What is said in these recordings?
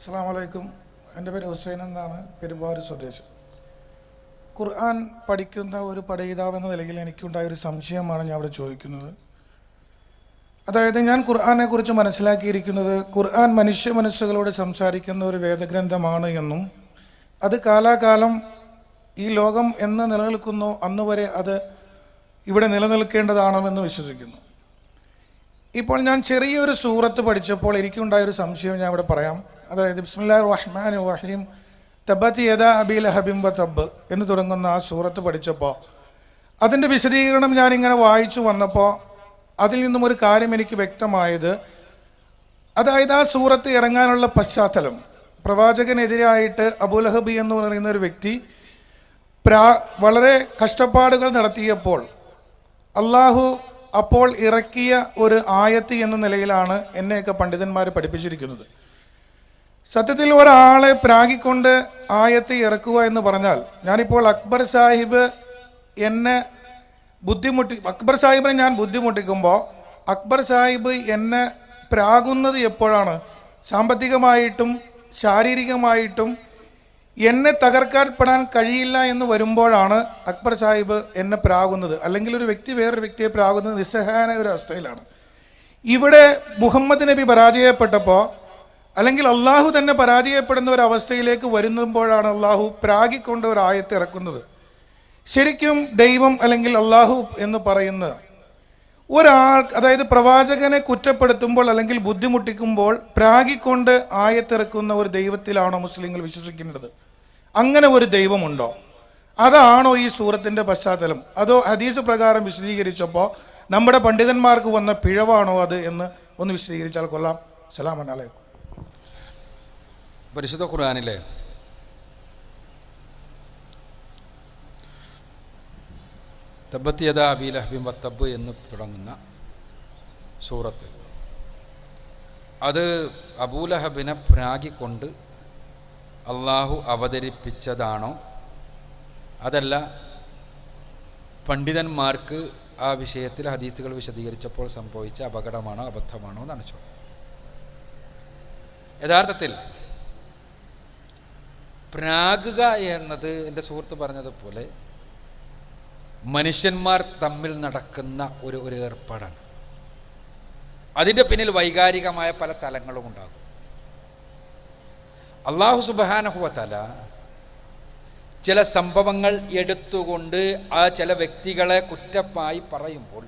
അസ്സാം വലൈക്കും എന്റെ പേര് ഹുസൈൻ എന്നാണ് പെരുമ്പാവൂർ സ്വദേശം. ഖുർആൻ പഠിക്കുന്ന ഒരു പഠയിതാവ് എന്ന നിലയിൽ എനിക്കുണ്ടായ ഒരു സംശയമാണ് ഞാൻ അവിടെ ചോദിക്കുന്നത്. അതായത് ഞാൻ ഖുർആനെ കുറിച്ച് മനസ്സിലാക്കിയിരിക്കുന്നത് ഖുർആൻ മനുഷ്യ മനസ്സുകളോട് സംസാരിക്കുന്ന ഒരു വേദഗ്രന്ഥമാണ് എന്നും അത് കാലാകാലം ഈ ലോകം എന്ന് നിലനിൽക്കുന്നോ അന്ന് വരെ അത് ഇവിടെ നിലനിൽക്കേണ്ടതാണെന്ന് വിശ്വസിക്കുന്നു. ഇപ്പോൾ ഞാൻ ചെറിയൊരു സൂറത്ത് പഠിച്ചപ്പോൾ എനിക്കുണ്ടായ ഒരു സംശയം ഞാൻ ഇവിടെ പറയാം. അതായത് ബിസ്മില്ലാ റഹ്മാൻ വഹീം തബത്ത് യദ അബി ലഹബിം വ തബ് എന്ന് തുടങ്ങുന്ന ആ സൂറത്ത് പഠിച്ചപ്പോൾ അതിന്റെ വിശദീകരണം ഞാനിങ്ങനെ വായിച്ചു വന്നപ്പോൾ അതിൽ നിന്നും ഒരു കാര്യം എനിക്ക് വ്യക്തമായത്. അതായത് ആ സൂറത്ത് ഇറങ്ങാനുള്ള പശ്ചാത്തലം പ്രവാചകനെതിരായിട്ട് അബുലഹബി എന്ന് പറയുന്ന ഒരു വ്യക്തി പ്രാ വളരെ കഷ്ടപ്പാടുകൾ നടത്തിയപ്പോൾ അള്ളാഹു അപ്പോൾ ഇറക്കിയ ഒരു ആയത്ത് എന്ന നിലയിലാണ് എന്നെയൊക്കെ പണ്ഡിതന്മാർ പഠിപ്പിച്ചിരിക്കുന്നത്. സത്യത്തിൽ ഒരാളെ പ്രാഗിക്കൊണ്ട് ആയത്ത് ഇറക്കുക എന്ന് പറഞ്ഞാൽ ഞാനിപ്പോൾ അക്ബർ സാഹിബ് എന്നെ ബുദ്ധിമുട്ടി അക്ബർ സാഹിബിനെ ഞാൻ ബുദ്ധിമുട്ടിക്കുമ്പോൾ അക്ബർ സാഹിബ് എന്നെ പ്രാകുന്നത് എപ്പോഴാണ്? സാമ്പത്തികമായിട്ടും ശാരീരികമായിട്ടും എന്നെ തകർക്കാൻപ്പെടാൻ കഴിയില്ല എന്ന് വരുമ്പോഴാണ് അക്ബർ സാഹിബ് എന്നെ പ്രാകുന്നത്. അല്ലെങ്കിൽ ഒരു വ്യക്തി വേറൊരു വ്യക്തിയെ പ്രാകുന്നത് നിസ്സഹായ ഒരു അവസ്ഥയിലാണ്. ഇവിടെ മുഹമ്മദ് നബി പരാജയപ്പെട്ടപ്പോൾ അല്ലെങ്കിൽ അള്ളാഹു തന്നെ പരാജയപ്പെടുന്ന ഒരു അവസ്ഥയിലേക്ക് വരുമ്പോഴാണ് അള്ളാഹു പ്രാഗിക്കൊണ്ട് ഒരു ആയത്ത് ഇറക്കുന്നത്. ശരിക്കും ദൈവം അല്ലെങ്കിൽ അള്ളാഹു എന്ന് പറയുന്ന ഒരാൾ അതായത് പ്രവാചകനെ കുറ്റപ്പെടുത്തുമ്പോൾ അല്ലെങ്കിൽ ബുദ്ധിമുട്ടിക്കുമ്പോൾ പ്രാഗിക്കൊണ്ട് ആയത്തിറക്കുന്ന ഒരു ദൈവത്തിലാണോ മുസ്ലിങ്ങൾ വിശ്വസിക്കേണ്ടത് അങ്ങനെ ഒരു ദൈവമുണ്ടോ? അതാണോ ഈ സൂറത്തിന്റെ പശ്ചാത്തലം? അതോ ഹദീസ് പ്രകാരം വിശദീകരിച്ചപ്പോൾ നമ്മുടെ പണ്ഡിതന്മാർക്ക് വന്ന പിഴവാണോ അത് എന്ന് ഒന്ന് വിശദീകരിച്ചാൽ കൊള്ളാം. സലാം അലൈക്കും. പരിശുദ്ധ ഖുർആാനിലെ തബത്തിയത അബീലഹബിം വത്തബ് എന്ന് തുടങ്ങുന്ന സൂറത്ത്. അത് അബൂലഹബിനെ പ്രാഗിക്കൊണ്ട് അള്ളാഹു അവതരിപ്പിച്ചതാണോ? അതല്ല പണ്ഡിതന്മാർക്ക് ആ വിഷയത്തിൽ ഹദീസുകൾ വിശദീകരിച്ചപ്പോൾ സംഭവിച്ച അപകടമാണോ അബദ്ധമാണോ എന്നാണ് ചോദ്യം. യഥാർത്ഥത്തിൽ പ്രാകുക എന്നത് എന്റെ സുഹൃത്ത് പറഞ്ഞതുപോലെ മനുഷ്യന്മാർ തമ്മിൽ നടക്കുന്ന ഒരു ഒരു ഏർപ്പാടാണ്. അതിന്റെ പിന്നിൽ വൈകാരികമായ പല തലങ്ങളും ഉണ്ടാകും. അള്ളാഹു സുബാനഹുവതല ചില സംഭവങ്ങൾ എടുത്തുകൊണ്ട് ആ ചില വ്യക്തികളെ കുറ്റപ്പായി പറയുമ്പോൾ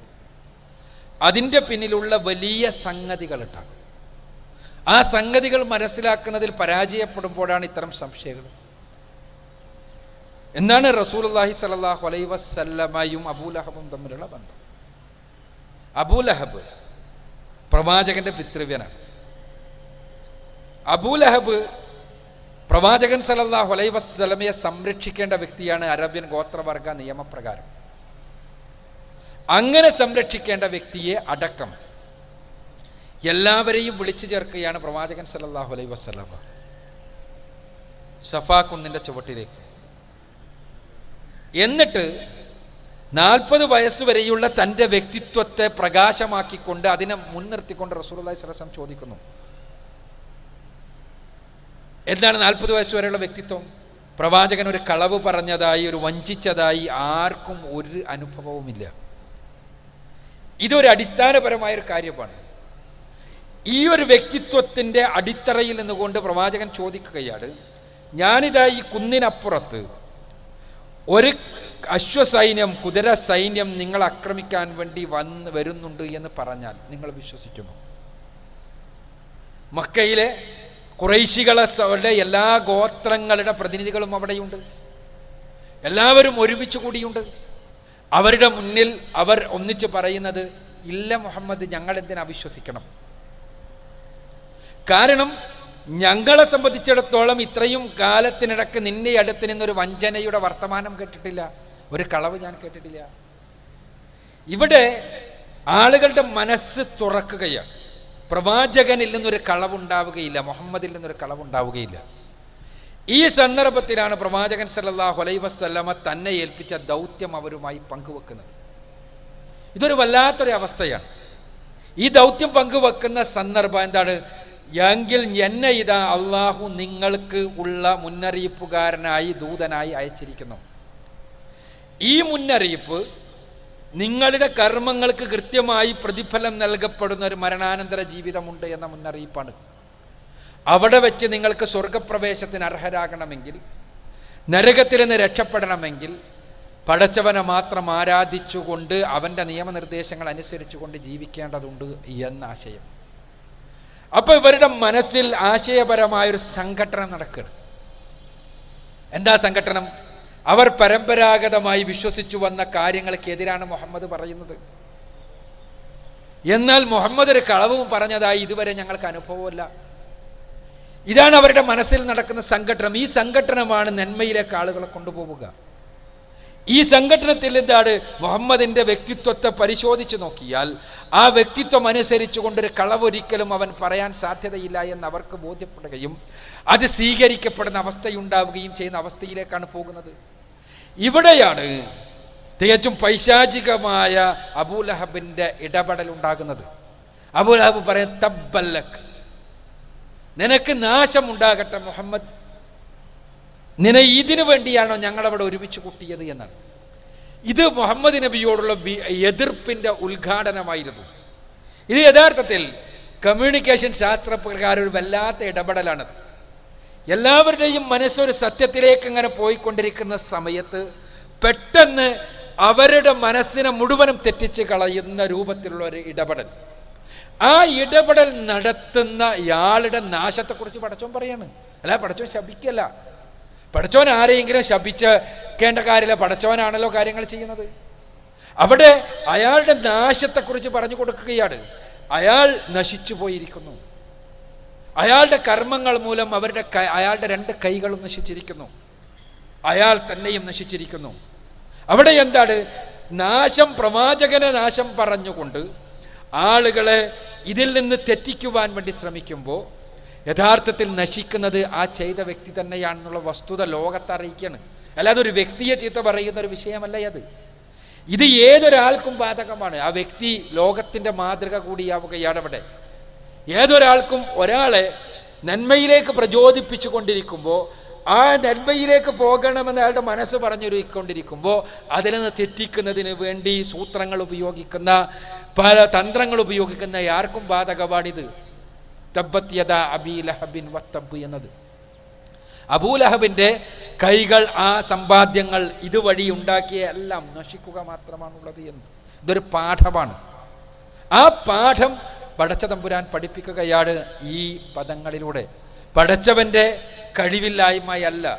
അതിന്റെ പിന്നിലുള്ള വലിയ സംഗതികൾ ഉണ്ടാകും. ആ സംഗതികൾ മനസ്സിലാക്കുന്നതിൽ പരാജയപ്പെടുമ്പോഴാണ് ഇത്തരം സംശയങ്ങൾ. എന്താണ് റസൂൽഹി സലാഹു അലൈ വസല്ലമയും അബൂലഹബും തമ്മിലുള്ള ബന്ധം. അബൂലഹബ് പ്രവാചകന്റെ പിതൃവ്യനാണ്. അബൂലഹബ് പ്രവാചകൻ സലല്ലാഹു അലൈ വസ്ലമയെ സംരക്ഷിക്കേണ്ട വ്യക്തിയാണ് അറബ്യൻ ഗോത്രവർഗ നിയമപ്രകാരം. അങ്ങനെ സംരക്ഷിക്കേണ്ട വ്യക്തിയെ അടക്കം. എല്ലാവരെയും വിളിച്ചു ചേർക്കുകയാണ് പ്രവാചകൻ സല്ലല്ലാഹു അലൈ വസ്ലമ സഫാ കുന്നിന്റെ ചുവട്ടിലേക്ക്. എന്നിട്ട് നാൽപ്പത് വരെയുള്ള തന്റെ വ്യക്തിത്വത്തെ പ്രകാശമാക്കിക്കൊണ്ട് അതിനെ മുൻനിർത്തിക്കൊണ്ട് റസൂലി സലസം ചോദിക്കുന്നു. എന്താണ് നാൽപ്പത് വരെയുള്ള വ്യക്തിത്വം? പ്രവാചകൻ ഒരു കളവ് പറഞ്ഞതായി ഒരു വഞ്ചിച്ചതായി ആർക്കും ഒരു അനുഭവവുമില്ല. ഇതൊരു അടിസ്ഥാനപരമായൊരു കാര്യമാണ്. ഈ ഒരു വ്യക്തിത്വത്തിന്റെ അടിത്തറയിൽ നിന്നുകൊണ്ട് പ്രവാചകൻ ചോദിക്കുകയാണ് ഞാനിതാ ഈ കുന്നിനപ്പുറത്ത് ഒരു അശ്വസൈന്യം കുതിര സൈന്യം നിങ്ങൾ ആക്രമിക്കാൻ വേണ്ടി വന്ന് വരുന്നുണ്ട് എന്ന് പറഞ്ഞാൽ നിങ്ങൾ വിശ്വസിക്കുമോ? മക്കയിലെ കുറൈശികളെ എല്ലാ ഗോത്രങ്ങളുടെ പ്രതിനിധികളും അവിടെയുണ്ട്. എല്ലാവരും ഒരുമിച്ച് കൂടിയുണ്ട്. അവരുടെ മുന്നിൽ അവർ ഒന്നിച്ച് പറയുന്നത് ഇല്ല മുഹമ്മദ് ഞങ്ങൾ എന്തിനാ വിശ്വസിക്കണം? കാരണം ഞങ്ങളെ സംബന്ധിച്ചിടത്തോളം ഇത്രയും കാലത്തിനിടക്ക് നിന്റെ അടുത്ത് നിന്നൊരു വഞ്ചനയുടെ വർത്തമാനം കേട്ടിട്ടില്ല. ഒരു കളവ് ഞാൻ കേട്ടിട്ടില്ല. ഇവിടെ ആളുകളുടെ മനസ്സ് തുറക്കുകയാണ്. പ്രവാചകനിൽ നിന്നൊരു കളവുണ്ടാവുകയില്ല മുഹമ്മദിൽ നിന്നൊരു കളവുണ്ടാവുകയില്ല. ഈ സന്ദർഭത്തിലാണ് പ്രവാചകൻ സല്ലല്ലാഹു അലൈഹി വസല്ലമ തന്നെ ഏൽപ്പിച്ച ദൗത്യം അവരുമായി പങ്കുവെക്കുന്നത്. ഇതൊരു വല്ലാത്തൊരു അവസ്ഥയാണ്. ഈ ദൗത്യം പങ്കുവെക്കുന്ന സന്ദർഭം എന്താണ്? എങ്കിൽ എന്നെ ഇതാ അള്ളാഹു നിങ്ങൾക്ക് ഉള്ള മുന്നറിയിപ്പുകാരനായി ദൂതനായി അയച്ചിരിക്കുന്നു. ഈ മുന്നറിയിപ്പ് നിങ്ങളുടെ കർമ്മങ്ങൾക്ക് കൃത്യമായി പ്രതിഫലം നൽകപ്പെടുന്ന ഒരു മരണാനന്തര ജീവിതമുണ്ട് എന്ന മുന്നറിയിപ്പാണ്. അവിടെ വെച്ച് നിങ്ങൾക്ക് സ്വർഗപ്രവേശത്തിന് അർഹരാകണമെങ്കിൽ നരകത്തിൽ നിന്ന് രക്ഷപ്പെടണമെങ്കിൽ പടച്ചവനെ മാത്രം ആരാധിച്ചുകൊണ്ട് അവന്റെ നിയമനിർദ്ദേശങ്ങൾ അനുസരിച്ചുകൊണ്ട് ജീവിക്കേണ്ടതുണ്ട് എന്ന ആശയം. അപ്പോൾ ഇവരുടെ മനസ്സിൽ ആശയപരമായൊരു സംഘടന നടക്കുകയാണ്. എന്താ സംഘടനം അവർ പരമ്പരാഗതമായി വിശ്വസിച്ചു വന്ന കാര്യങ്ങൾക്കെതിരാണ് മുഹമ്മദ് പറയുന്നത്. എന്നാൽ മുഹമ്മദ് ഒരു കളവും പറഞ്ഞതായി ഇതുവരെ ഞങ്ങൾക്ക് അനുഭവമല്ല. ഇതാണ് അവരുടെ മനസ്സിൽ നടക്കുന്ന സംഘടനം ഈ സംഘടനമാണ് നന്മയിലേക്ക് ആളുകളെ കൊണ്ടുപോവുക. ഈ സംഘടനത്തിൽ എന്താണ് മുഹമ്മദിന്റെ വ്യക്തിത്വത്തെ പരിശോധിച്ച് നോക്കിയാൽ ആ വ്യക്തിത്വം അനുസരിച്ചു കൊണ്ടൊരു കളവൊരിക്കലും അവൻ പറയാൻ സാധ്യതയില്ല എന്ന് അവർക്ക് ബോധ്യപ്പെടുകയും അത് സ്വീകരിക്കപ്പെടുന്ന അവസ്ഥയുണ്ടാവുകയും ചെയ്യുന്ന അവസ്ഥയിലേക്കാണ് പോകുന്നത്. ഇവിടെയാണ് തികച്ചും പൈശാചികമായ അബൂലഹബിന്റെ ഇടപെടൽ ഉണ്ടാകുന്നത്. അബൂലഹബ് പറയും തബ്ബല്ലക്ക് നിനക്ക് നാശമുണ്ടാകട്ടെ മുഹമ്മദ്. നിന ഇതിനു വേണ്ടിയാണോ ഞങ്ങളവിടെ ഒരുമിച്ച് കൂട്ടിയത് എന്നാണ്. ഇത് മുഹമ്മദ് നബിയോടുള്ള എതിർപ്പിന്റെ ഉദ്ഘാടനമായിരുന്നു. ഇത് യഥാർത്ഥത്തിൽ കമ്മ്യൂണിക്കേഷൻ ശാസ്ത്രപ്രകാരം ഒരു വല്ലാത്ത ഇടപെടലാണത്. എല്ലാവരുടെയും മനസ്സൊരു സത്യത്തിലേക്ക് ഇങ്ങനെ പോയിക്കൊണ്ടിരിക്കുന്ന സമയത്ത് പെട്ടെന്ന് അവരുടെ മനസ്സിനെ മുഴുവനും തെറ്റിച്ച് കളയുന്ന രൂപത്തിലുള്ള ഒരു ഇടപെടൽ. ആ ഇടപെടൽ നടത്തുന്ന ഇയാളുടെ നാശത്തെക്കുറിച്ച് പടച്ചോൻ പറയാണ്. അല്ല പടച്ചോൻ ശപിക്കല്ല. പടച്ചോൻ ആരെയെങ്കിലും ശപിച്ചേണ്ട കാര്യമില്ല. പടച്ചോനാണല്ലോ കാര്യങ്ങൾ ചെയ്യുന്നത്. അവിടെ അയാളുടെ നാശത്തെക്കുറിച്ച് പറഞ്ഞു കൊടുക്കുകയാണ്. അയാൾ നശിച്ചു പോയിരിക്കുന്നു. അയാളുടെ കർമ്മങ്ങൾ മൂലം അവരുടെ അയാളുടെ രണ്ട് കൈകളും നശിച്ചിരിക്കുന്നു. അയാൾ തന്നെയും നശിച്ചിരിക്കുന്നു. അവിടെ എന്താണ്? നാശം പ്രവാചകനെ നാശം പറഞ്ഞുകൊണ്ട് ആളുകളെ ഇതിൽ നിന്ന് തെറ്റിക്കുവാൻ വേണ്ടി ശ്രമിക്കുമ്പോൾ യഥാർത്ഥത്തിൽ നശിക്കുന്നത് ആ ചെയ്ത വ്യക്തി തന്നെയാണെന്നുള്ള വസ്തുത ലോകത്തെ അറിയിക്കുകയാണ്. അല്ലാതെ ഒരു വ്യക്തിയെ ചീത്ത പറയുന്ന ഒരു വിഷയമല്ല അത്. ഇത് ഏതൊരാൾക്കും ബാധകമാണ്. ആ വ്യക്തി ലോകത്തിന്റെ മാതൃക കൂടിയാവുകയാണ് അവിടെ. ഏതൊരാൾക്കും ഒരാളെ നന്മയിലേക്ക് പ്രചോദിപ്പിച്ചു കൊണ്ടിരിക്കുമ്പോൾ ആ നന്മയിലേക്ക് പോകണമെന്ന് അയാളുടെ മനസ്സ് പറഞ്ഞൊരുക്കൊണ്ടിരിക്കുമ്പോൾ അതിൽ നിന്ന് തെറ്റിക്കുന്നതിന് വേണ്ടി സൂത്രങ്ങൾ ഉപയോഗിക്കുന്ന പല തന്ത്രങ്ങൾ ഉപയോഗിക്കുന്ന ആർക്കും ബാധകമാണിത്. തബ്ബത്യത അബീലഹബിൻ വത്തബ് എന്നത്. അബൂലഹബിന്റെ കൈകൾ ആ സമ്പാദ്യങ്ങൾ ഇതുവഴി ഉണ്ടാക്കിയ എല്ലാം നശിക്കുക മാത്രമാണുള്ളത് എന്ന്. ഇതൊരു പാഠമാണ്. ആ പാഠം പടച്ച തമ്പുരാൻ പഠിപ്പിക്കുകയാണ് ഈ പദങ്ങളിലൂടെ. പടച്ചവന്റെ കഴിവില്ലായ്മയല്ല.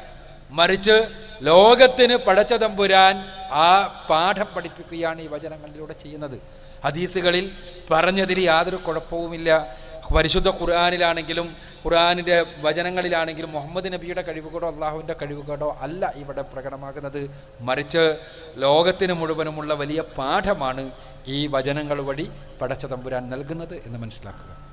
മറിച്ച് ലോകത്തിന് പടച്ച തമ്പുരാൻ ആ പാഠം പഠിപ്പിക്കുകയാണ് ഈ വചനങ്ങളിലൂടെ ചെയ്യുന്നത്. ഹദീസുകളിൽ പറഞ്ഞതിൽ യാതൊരു കുഴപ്പവുമില്ല. പരിശുദ്ധ ഖുർആാനിലാണെങ്കിലും ഖുർആാനിന്റെ വചനങ്ങളിലാണെങ്കിലും മുഹമ്മദ് നബിയുടെ കഴിവുകേടോ അള്ളാഹുവിന്റെ കഴിവുകേടോ അല്ല ഇവിടെ പ്രകടമാകുന്നത്. മറിച്ച് ലോകത്തിന് മുഴുവനുമുള്ള വലിയ പാഠമാണ് ഈ വചനങ്ങൾ വഴി പടച്ച തമ്പുരാൻ നൽകുന്നത് എന്ന് മനസ്സിലാക്കുക.